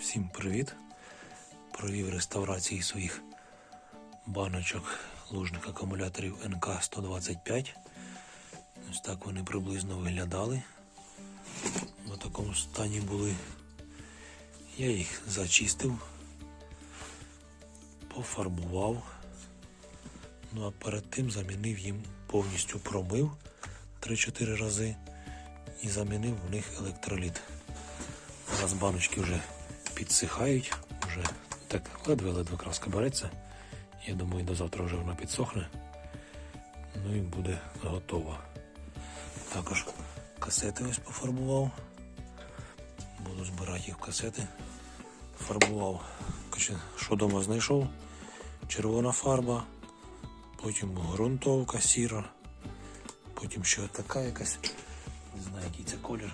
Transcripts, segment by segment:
Всім привіт! Провів реставрації своїх баночок лужних акумуляторів НК-125. Ось так вони приблизно виглядали. В такому стані були. Я їх зачистив, пофарбував. Ну а перед тим замінив їм повністю промив 3-4 рази і замінив в них електроліт. Зараз баночки вже підсихають, вже так ледве-ледве краска береться. Я думаю, до завтра вже вона підсохне. Ну і буде готова. Також касети ось пофарбував. Буду збирати їх в касети. Фарбував. Що вдома знайшов? Червона фарба, потім ґрунтовка сіра, потім ще така якась, не знаю, який це колір.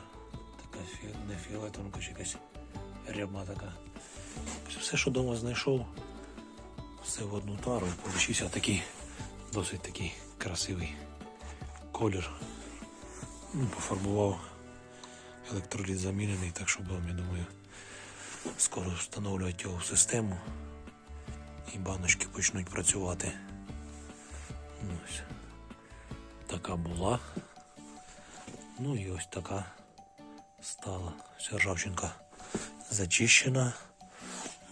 Така не фіолетовка, чи якась рябна така. Все, що вдома знайшов, все в одну тару. Получився такий досить такий красивий колір. Ну, пофарбував електроліт замінений, так що будемо, я думаю, скоро встановлювати його в систему і баночки почнуть працювати. Ну, ось. Така була. Ну і ось така стала. Вся ржавчинка зачищена.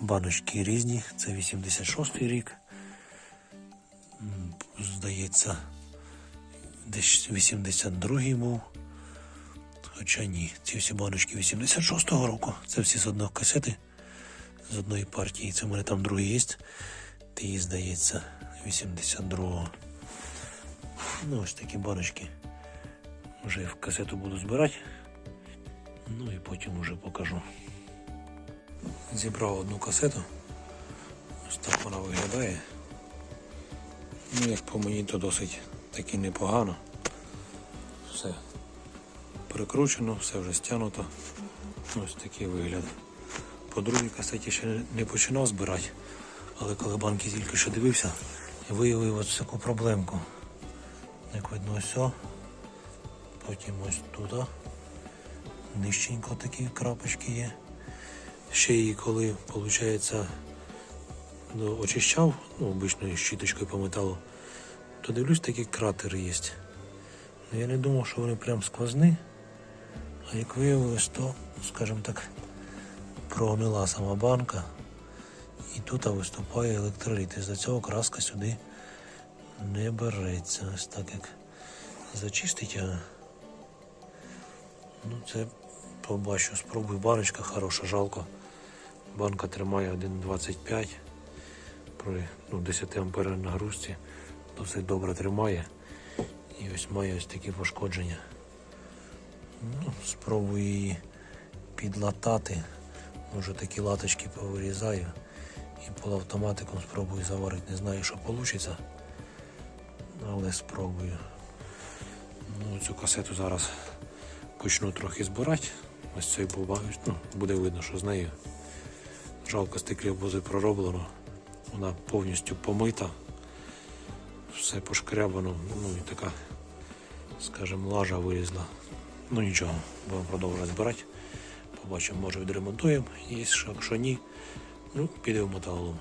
Баночки різні. Це 86 рік. Здається, десь 82-й був. Хоча ні, ці всі баночки 86-го року. Це всі з одного касети, з одної партії. Це в мене там другий є. Ти здається, 82-го. Ну, ось такі баночки. Вже в касету буду збирати. Ну і потім уже покажу. Зібрав одну касету. Ось так вона виглядає. Ну, як по мені, то досить таки непогано. Все прикручено, все вже стягнуто. Ось такий вигляд. По другій касеті ще не починав збирати, але коли банки тільки що дивився, виявив ось таку проблемку. Як видно, ось. Потім ось туди. Нижченько такі крапочки є. Ще її коли, виходить, ну, очищав, ну, обичною щіточкою по металу, то дивлюсь, такі кратери є. Ну, я не думав, що вони прям сквозні. А як виявилось, то, скажімо так, прогнила сама банка. І тут виступає електроліт. І за цього краска сюди не береться. Ось так як зачистить. а Ну, це побачу. Спробую. Баночка хороша, жалко. Банка тримає 1,25 при ну, 10 ампер нагрузці. Досить добре тримає. І ось має ось такі пошкодження. Ну, спробую її підлатати. Може такі латочки повирізаю і полуавтоматиком спробую заварити. Не знаю, що вийде. Але спробую. Ну, цю касету зараз почну трохи збирати. Ось цей був, ну, буде видно, що з нею. Жалко стеклі обози пророблено. Вона повністю помита. Все пошкрябано, ну і така, скажімо, лажа вилізла. Ну нічого, будемо продовжувати збирати. Побачимо, може відремонтуємо, і якщо ні, ну, піде в металолом.